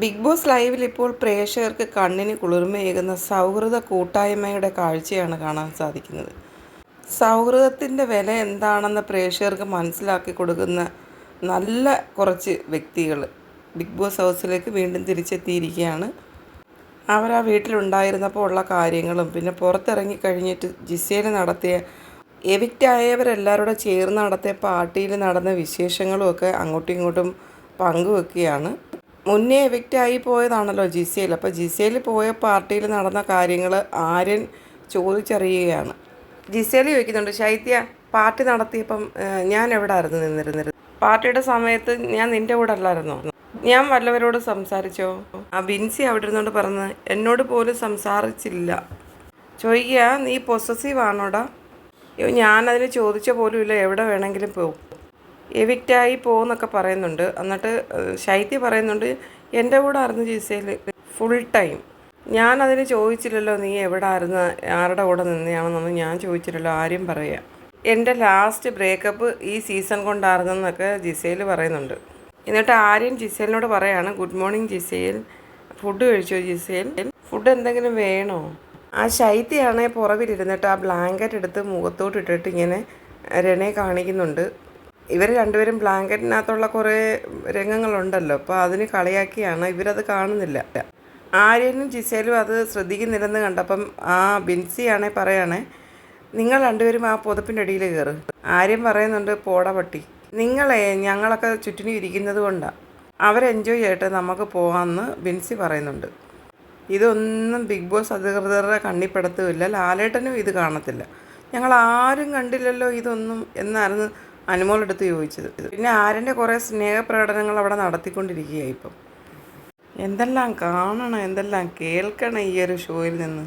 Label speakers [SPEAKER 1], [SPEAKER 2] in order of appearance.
[SPEAKER 1] Big boss ലൈവിൽ ഇപ്പോൾ പ്രേക്ഷകർക്ക് കണ്ണിന് കുളിർമയേകുന്ന സൗഹൃദ കൂട്ടായ്മയുടെ കാഴ്ചയാണ് കാണാൻ സാധിക്കുന്നത്. സൗഹൃദത്തിന്റെ വില എന്താണെന്ന് പ്രേക്ഷകർക്ക് മനസ്സിലാക്കി കൊടുക്കുന്ന നല്ല കുറച്ച് വ്യക്തികൾ ബിഗ് ബോസ് ഹൗസിലേക്ക് വീണ്ടും തിരിച്ചെത്തിയിരിക്കുകയാണ്. അവർ ആ വീട്ടിലുണ്ടായിരുന്നപ്പോൾ ഉള്ള കാര്യങ്ങളും പിന്നെ പുറത്തിറങ്ങി കഴിഞ്ഞിട്ട് ജിസേന നടത്തിയ എവിക്റ്റ് ആയവരെല്ലാവരോടും ചേർന്ന് നടത്തിയ പാർട്ടിയിൽ നടന്ന വിശേഷങ്ങളുമൊക്കെ അങ്ങോട്ടും ഇങ്ങോട്ടും പങ്കുവെക്കുകയാണ്. മുന്നേ എവിക്റ്റ് ആയി പോയതാണല്ലോ എൽ അപ്പോൾ ജി സി ജിസേൽ പോയ പാർട്ടിയിൽ നടന്ന കാര്യങ്ങൾ ആര്യൻ ചോദിച്ചറിയുകയാണ്. ജി സി ജിസേൽ ചോദിക്കുന്നുണ്ട് ശൈത്യ പാർട്ടി നടത്തിയപ്പം ഞാൻ എവിടെ ആയിരുന്നു നിന്നിരുന്നത് പാർട്ടിയുടെ സമയത്ത് ഞാൻ നിന്റെ കൂടെ അല്ലായിരുന്നോ? ഞാൻ വല്ലവരോട് സംസാരിച്ചോ? ആ ബിൻസി അവിടെ ഇരുന്നോണ്ട് പറഞ്ഞ് എന്നോട് പോലും സംസാരിച്ചില്ല. ചോദിക്കുക നീ പൊസസീവ് ആണോടാ? അയ്യോ ഞാനതിന് ചോദിച്ച പോലും ഇല്ല എവിടെ വേണമെങ്കിലും പോകും എവിക്റ്റായി പോകുന്നൊക്കെ പറയുന്നുണ്ട്. എന്നിട്ട് ശൈത്യ പറയുന്നുണ്ട് എന്റെ കൂടെ ആയിരുന്നു ജിസയിൽ ഫുൾ ടൈം ഞാൻ ഞാനതിന് ചോദിച്ചില്ലല്ലോ നീ എവിടെ ആയിരുന്നു ആരുടെ കൂടെ നിന്നെയാണെന്നൊന്നും ഞാൻ ചോദിച്ചില്ലല്ലോ ആരും പറയാം. എന്റെ ലാസ്റ്റ് ബ്രേക്കപ്പ് ഈ സീസൺ കൊണ്ടായിരുന്നെന്നൊക്കെ ജിസയിൽ പറയുന്നുണ്ട്. എന്നിട്ട് ആര്യൻ ജിസേലിനോട് പറയാണ് ഗുഡ് മോർണിംഗ് ജിസേൽ. ഫുഡ് കഴിച്ചോ ജിസേൽ? ഫുഡ് എന്തെങ്കിലും വേണോ? ആ ശൈത്യയാണെ പുറകിലിരുന്നിട്ട് ആ ബ്ലാങ്കറ്റ് എടുത്ത് മുഖത്തോട്ട് ഇട്ടിട്ട് ഇങ്ങനെ രണയെ കാണിക്കുന്നുണ്ട്. ഇവർ രണ്ടുപേരും ബ്ലാങ്കറ്റിനകത്തുള്ള കുറേ രംഗങ്ങളുണ്ടല്ലോ. അപ്പോൾ അതിന് കളിയാക്കിയാണ് ഇവരത് കാണുന്നില്ല. ആര്യനും ജിസേലും അത് ശ്രദ്ധിക്കുന്നില്ലെന്ന് കണ്ടപ്പം ആ ബിൻസിയാണേ പറയണേ നിങ്ങൾ രണ്ടുപേരും ആ പുതപ്പിന്റെ അടിയിൽ കയറും ആര്യം പറയുന്നുണ്ട് പോട പട്ടി. നിങ്ങളെ ഞങ്ങളൊക്കെ ചുറ്റിനും ഇരിക്കുന്നത് കൊണ്ടാണ് അവരെൻജോയ് ചെയ്യട്ടെ നമുക്ക് പോകാമെന്ന് ബിൻസി പറയുന്നുണ്ട്. ഇതൊന്നും ബിഗ് ബോസ് അധികൃതരുടെ കണ്ണിപ്പെടുത്തുമില്ല. ലാലേട്ടനും ഇത് കാണത്തില്ല. ഞങ്ങൾ ആരും കണ്ടില്ലല്ലോ ഇതൊന്നും എന്നായിരുന്നു അനുമോളെടുത്ത് ചോദിച്ചത് പിന്നെ ആരന്റെ കുറേ സ്നേഹപ്രകടനങ്ങൾ അവിടെ നടത്തിക്കൊണ്ടിരിക്കുകയാണ് ഇപ്പം. എന്തെല്ലാം കാണണം എന്തെല്ലാം കേൾക്കണം ഈ ഒരു ഷോയിൽ നിന്ന്?